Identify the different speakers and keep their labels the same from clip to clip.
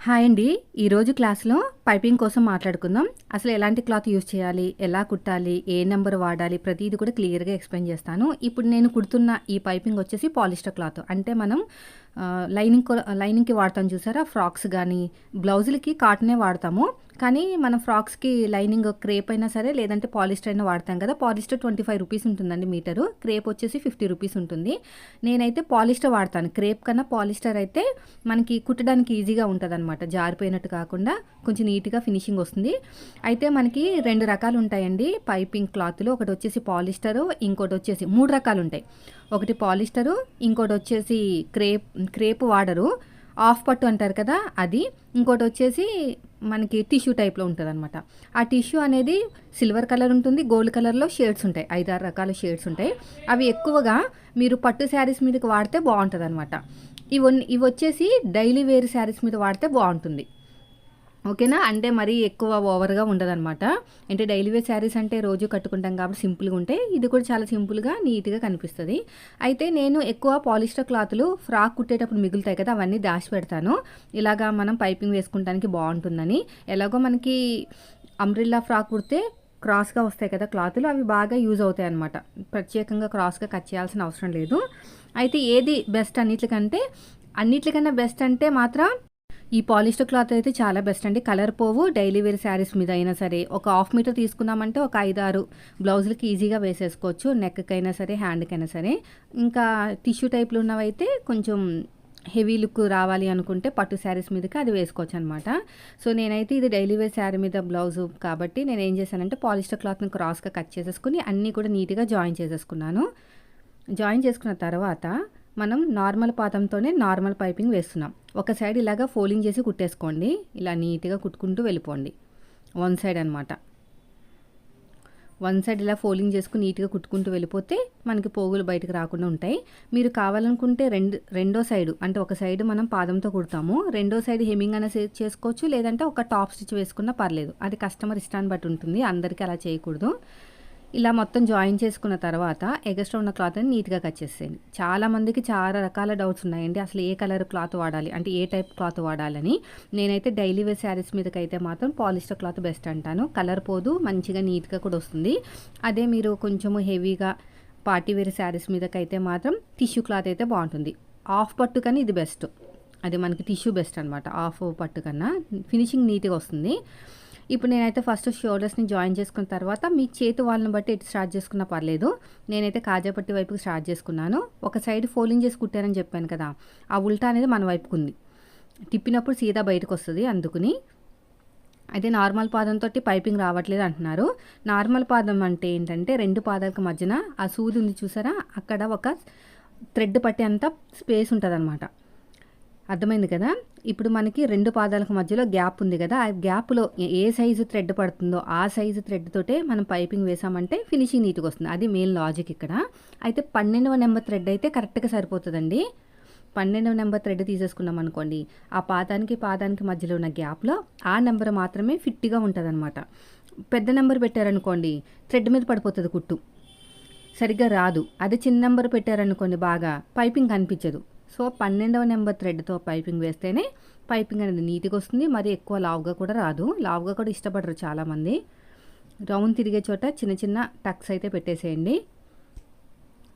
Speaker 1: Hi అండి. ఈరోజు క్లాస్లో పైపింగ్ కోసం మాట్లాడుకుందాం. అసలు ఎలాంటి క్లాత్ యూజ్ చేయాలి? ఎలా కుట్టాలి? ఏ నెంబర్ వాడాలి? ప్రతిదీ కూడా క్లియర్గా ఎక్స్ప్లెయిన్ చేస్తాను. ఇప్పుడు నేను కుడుతున్న ఈ పైపింగ్ వచ్చేసి పాలిస్టర్ క్లాత్. అంటే మనం లైనింగ్ లైనింగ్కి వాడతాం చూసారా? ఫ్రాక్స్ కానీ బ్లౌజులకి కాటనే వాడతాము. కానీ మనం ఫ్రాక్స్కి లైనింగ్ క్రేప్ అయినా సరే లేదంటే పాలిస్టర్ అయినా వాడతాం కదా. పాలిస్టర్ ట్వంటీ ఫైవ్ రూపీస్ ఉంటుందండి మీటరు. క్రేప్ వచ్చేసి ఫిఫ్టీ రూపీస్ ఉంటుంది. నేనైతే పాలిస్టర్ వాడతాను. క్రేప్ కన్నా పాలిస్టర్ అయితే మనకి కుట్టడానికి ఈజీగా ఉంటుంది అనమాట జారిపోయినట్టు కాకుండా కొంచెం నీట్గా ఫినిషింగ్ వస్తుంది. అయితే మనకి రెండు రకాలు ఉంటాయండి పైపింగ్ క్లాత్లు ఒకటి వచ్చేసి పాలిస్టరు ఇంకోటి వచ్చేసి మూడు రకాలు ఉంటాయి ఒకటి పాలిస్టరు ఇంకోటి వచ్చేసి క్రేప్ క్రేప్ వాడరు. ఆఫ్ పట్టు అంటారు కదా అది. ఇంకోటి వచ్చేసి మనకి టిష్యూ టైప్లో ఉంటుంది అనమాట ఆ టిష్యూ అనేది సిల్వర్ కలర్ ఉంటుంది గోల్డ్ కలర్లో షేడ్స్ ఉంటాయి. ఐదారు రకాల షేడ్స్ ఉంటాయి. అవి ఎక్కువగా మీరు పట్టు శారీస్ మీదకి వాడితే బాగుంటుంది అనమాట ఇవి ఇవి వచ్చేసి డైలీ వేర్ శారీస్ మీద వాడితే బాగుంటుంది ఓకేనా? అంటే మరీ ఎక్కువ ఓవర్గా ఉండదన్నమాట. అంటే డైలీ వేర్ శారీస్ అంటే రోజు కట్టుకుంటాం కాబట్టి సింపుల్గా ఉంటాయి ఇది కూడా చాలా సింపుల్గా నీట్గా కనిపిస్తుంది. అయితే నేను ఎక్కువ పాలిస్టర్ క్లాత్లు ఫ్రాక్ కుట్టేటప్పుడు మిగులుతాయి కదా అవన్నీ దాచి పెడతాను. ఇలాగా మనం పైపింగ్ వేసుకుంటానికి బాగుంటుందని. ఎలాగో మనకి అంబ్రిల్లా ఫ్రాక్ కుడితే క్రాస్గా వస్తాయి కదా క్లాతులు అవి బాగా యూజ్ అవుతాయి అనమాట ప్రత్యేకంగా క్రాస్గా కట్ చేయాల్సిన అవసరం లేదు. అయితే ఏది బెస్ట్ అన్నిటికంటే అన్నిటికన్నా బెస్ట్ అంటే మాత్రం ఈ పాలిస్టర్ క్లాత్ అయితే చాలా బెస్ట్ అండి. కలర్ పోవు డైలీ వేర్ శారీస్ మీద అయినా సరే. ఒక హాఫ్ మీటర్ తీసుకున్నామంటే ఒక ఐదు ఆరు బ్లౌజులకి ఈజీగా వేసేసుకోవచ్చు నెక్కి అయినా సరే హ్యాండ్కి అయినా సరే. ఇంకా టిష్యూ టైప్లు ఉన్నవైతే కొంచెం హెవీ లుక్ రావాలి అనుకుంటే పట్టు శారీస్ మీదకి అది వేసుకోవచ్చు అనమాట సో నేనైతే ఇది డైలీ వేర్ శారీ మీద బ్లౌజ్ కాబట్టి నేను ఏం చేశానంటే పాలిస్టర్ క్లాత్ని క్రాస్గా కట్ చేసేసుకుని అన్నీ కూడా నీట్గా జాయిన్ చేసేసుకున్నాను. జాయిన్ చేసుకున్న తర్వాత మనం నార్మల్ పాతంతోనే నార్మల్ పైపింగ్ వేస్తున్నాం. ఒక సైడ్ ఇలాగా ఫోలింగ్ చేసి కుట్టేసుకోండి. ఇలా నీట్గా కుట్టుకుంటూ వెళ్ళిపోండి. వన్ సైడ్ అనమాట వన్ సైడ్ ఇలా ఫోలింగ్ చేసుకుని నీట్గా కుట్టుకుంటూ వెళ్ళిపోతే మనకి పోగులు బయటకు రాకుండా ఉంటాయి. మీరు కావాలనుకుంటే రెండు రెండో సైడు అంటే ఒక సైడ్ మనం పాదంతో కుడతాము. రెండో సైడ్ హెమింగ్ అనే చేసుకోవచ్చు. లేదంటే ఒక టాప్ స్టిచ్ వేసుకున్నా పర్లేదు. అది కస్టమర్ ఇష్టాన్ని బట్టి ఉంటుంది. అందరికీ అలా చేయకూడదు. ఇలా మొత్తం జాయిన్ చేసుకున్న తర్వాత ఎగస్ట్రా ఉన్న క్లాత్ని నీట్గా కట్ చేసేయండి. చాలామందికి చాలా రకాల డౌట్స్ ఉన్నాయండి. అసలు ఏ కలర్ క్లాత్ వాడాలి? అంటే ఏ టైప్ క్లాత్ వాడాలని. నేనైతే డైలీ వేర్ శారీస్ మీదకైతే మాత్రం పాలిస్టర్ క్లాత్ బెస్ట్ అంటాను. కలర్ పోదు మంచిగా నీట్గా కూడా వస్తుంది. అదే మీరు కొంచెము హెవీగా పార్టీ వేర్ శారీస్ మీదకైతే మాత్రం టిష్యూ క్లాత్ అయితే బాగుంటుంది. ఆఫ్ పట్టు కానీ ఇది బెస్ట్. అది మనకి టిష్యూ బెస్ట్ అనమాట ఆఫ్ పట్టు కన్నా. ఫినిషింగ్ నీట్గా వస్తుంది. ఇప్పుడు నేనైతే ఫస్ట్ షోల్డర్స్ని జాయిన్ చేసుకున్న తర్వాత మీ చేతి వాళ్ళని బట్టి ఎటు స్టార్ట్ చేసుకున్నా పర్లేదు. నేనైతే కాజాపట్టి వైపుకి స్టార్ట్ చేసుకున్నాను. ఒక సైడ్ ఫోల్డింగ్ చేసి కుట్టానని చెప్పాను కదా ఆ ఉల్టా అనేది మన వైపుకు ఉంది. తిప్పినప్పుడు సీదా బయటకు వస్తుంది అందుకుని. అయితే నార్మల్ పాదంతో పైపింగ్ రావట్లేదు అంటున్నారు. నార్మల్ పాదం అంటే ఏంటంటే రెండు పాదాలకు మధ్యన ఆ సూది ఉంది చూసారా? అక్కడ ఒక థ్రెడ్ పట్టే అంత స్పేస్ ఉంటుంది అర్థమైంది కదా? ఇప్పుడు మనకి రెండు పాదాలకు మధ్యలో గ్యాప్ ఉంది కదా? ఆ గ్యాప్లో ఏ సైజు థ్రెడ్ పడుతుందో ఆ సైజు థ్రెడ్ తోటే మనం పైపింగ్ వేసామంటే ఫినిషింగ్ నీట్గా వస్తుంది. అది మెయిన్ లాజిక్ ఇక్కడ. అయితే పన్నెండవ నెంబర్ థ్రెడ్ అయితే కరెక్ట్గా సరిపోతుందండి. పన్నెండవ నెంబర్ థ్రెడ్ తీసేసుకున్నాం అనుకోండి ఆ పాదానికి పాదానికి మధ్యలో ఉన్న గ్యాప్లో ఆ నెంబర్ మాత్రమే ఫిట్గా ఉంటుంది పెద్ద నెంబర్ పెట్టారనుకోండి థ్రెడ్ మీద పడిపోతుంది కుట్టు. సరిగ్గా రాదు. అదే చిన్న నెంబర్ పెట్టారనుకోండి బాగా పైపింగ్ కనిపించదు. సో పన్నెండవ నెంబర్ థ్రెడ్తో పైపింగ్ వేస్తేనే పైపింగ్ అనేది నీట్గా వస్తుంది. మరి ఎక్కువ లావుగా కూడా రాదు. లావుగా కూడా ఇష్టపడరు చాలామంది. రౌండ్ తిరిగే చోట చిన్న చిన్న టక్స్ అయితే పెట్టేసేయండి.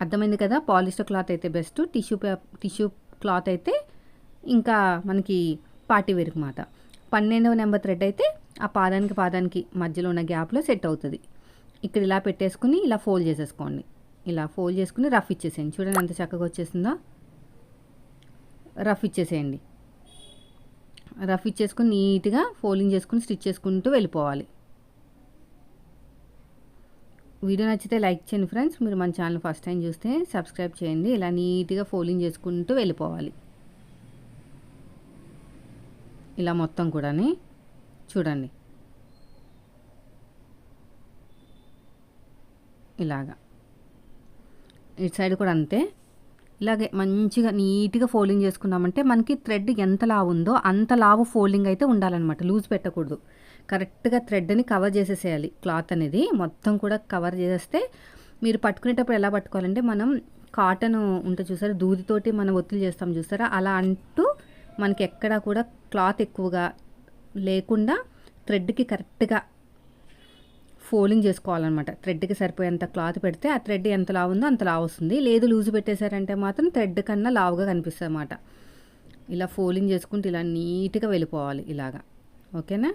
Speaker 1: అర్థమైంది కదా? పాలిస్టర్ క్లాత్ అయితే బెస్ట్. టిష్యూ టిష్యూ క్లాత్ అయితే ఇంకా మనకి పార్టీ వేరుకు మాట. పన్నెండవ నెంబర్ థ్రెడ్ అయితే ఆ పాదానికి పాదానికి మధ్యలో ఉన్న గ్యాప్లో సెట్ అవుతుంది. ఇక్కడ ఇలా పెట్టేసుకుని ఇలా ఫోల్డ్ చేసేసుకోండి. ఇలా ఫోల్డ్ చేసుకుని రఫ్ ఇచ్చేసేయండి. చూడండి ఎంత చక్కగా వచ్చేసిందో. రఫ్ ఇచ్చేసేయండి. రఫ్ ఇచ్చేసుకుని నీట్గా ఫోల్డింగ్ చేసుకుని స్టిచ్ చేసుకుంటూ వెళ్ళిపోవాలి. వీడియో నచ్చితే లైక్ చేయండి ఫ్రెండ్స్. మీరు మన ఛానల్ ఫస్ట్ టైం చూస్తే సబ్స్క్రైబ్ చేయండి. ఇలా నీట్గా ఫోల్డింగ్ చేసుకుంటూ వెళ్ళిపోవాలి. ఇలా మొత్తం కూడా చూడండి. ఇలాగా. ఇటు సైడ్ కూడా అంతే. ఇలాగే మంచిగా నీట్గా ఫోల్డింగ్ చేసుకున్నామంటే మనకి థ్రెడ్ ఎంత లావు ఉందో అంత లావు ఫోల్డింగ్ అయితే ఉండాలన్నమాట. లూజ్ పెట్టకూడదు. కరెక్ట్గా థ్రెడ్ని కవర్ చేసేసేయాలి. క్లాత్ అనేది మొత్తం కూడా కవర్ చేసేస్తే మీరు పట్టుకునేటప్పుడు ఎలా పట్టుకోవాలంటే మనం కాటన్ ఉంటే చూసారా దూదితోటి మనం ఒత్తులు చేస్తాం చూసారా అలా అంటూ మనకి ఎక్కడా కూడా క్లాత్ ఎక్కువగా లేకుండా థ్రెడ్కి కరెక్ట్గా ఫోలింగ్ చేసుకోవాలన్నమాట. థ్రెడ్కి సరిపోయేంత క్లాత్ పెడితే ఆ థ్రెడ్ ఎంత లావు ఉందో అంత లావు వస్తుంది. లేదు లూజ్ పెట్టేశారంటే మాత్రం థ్రెడ్ కన్నా లావుగా కనిపిస్తుంది అన్నమాట ఇలా ఫోలింగ్ చేసుకుంటే ఇలా నీట్గా వెళ్ళిపోవాలి ఇలాగా. ఓకేనా?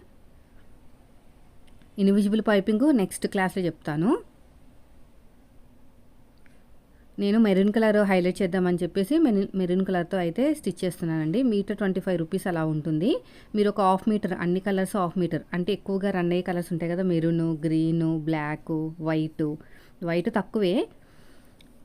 Speaker 1: ఇన్విజిబుల్ పైపింగ్ నెక్స్ట్ క్లాస్లో చెప్తాను. నేను మెరూన్ కలర్ హైలైట్ చేద్దామని చెప్పేసి మెరూన్ మెరూన్ కలర్తో అయితే స్టిచ్ చేస్తున్నానండి. మీటర్ ట్వంటీ ఫైవ్ రూపీస్ అలా ఉంటుంది. మీరు ఒక హాఫ్ మీటర్ అన్ని కలర్స్ హాఫ్ మీటర్ అంటే ఎక్కువగా రన్ అయ్యే కలర్స్ ఉంటాయి కదా maroon green black white white తక్కువే.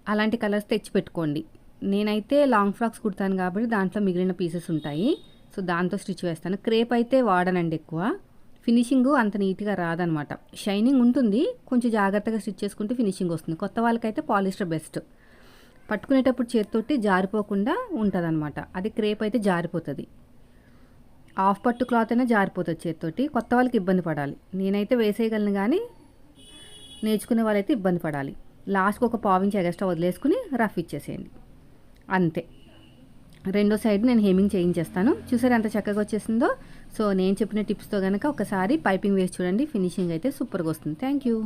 Speaker 1: అలాంటి కలర్స్ తెచ్చి పెట్టుకోండి. నేనైతే లాంగ్ ఫ్రాక్స్ కుడతాను కాబట్టి దాంట్లో మిగిలిన పీసెస్ ఉంటాయి. సో దాంతో స్టిచ్ వేస్తాను. క్రేప్ అయితే వాడనండి ఎక్కువ. ఫినిషింగ్ అంత నీట్గా రాదనమాట. షైనింగ్ ఉంటుంది. కొంచెం జాగ్రత్తగా స్టిచ్ చేసుకుంటే ఫినిషింగ్ వస్తుంది. కొత్త వాళ్ళకైతే పాలిస్టర్ బెస్ట్. పట్టుకునేటప్పుడు చేతితోటి జారిపోకుండా ఉంటుంది అనమాట అది క్రేప్ అయితే జారిపోతుంది. హాఫ్ పట్టు క్లాత్ అయినా జారిపోతుంది చేతితోటి. కొత్త వాళ్ళకి ఇబ్బంది పడాలి. నేనైతే వేసేయగలను కానీ నేర్చుకునే వాళ్ళైతే ఇబ్బంది పడాలి. లాస్ట్కి ఒక పావించి ఎగస్ట్రా వదిలేసుకుని రఫ్ ఇచ్చేసేయండి. అంతే. రెండో సైడ్ నేను హేమింగ్ చేయించేస్తాను. చూసారు ఎంత చక్కగా వచ్చేసిందో? సో నేను చెప్పిన టిప్స్తో కనుక ఒకసారి పైపింగ్ వేసి చూడండి. ఫినిషింగ్ అయితే సూపర్గా వస్తుంది. Thank you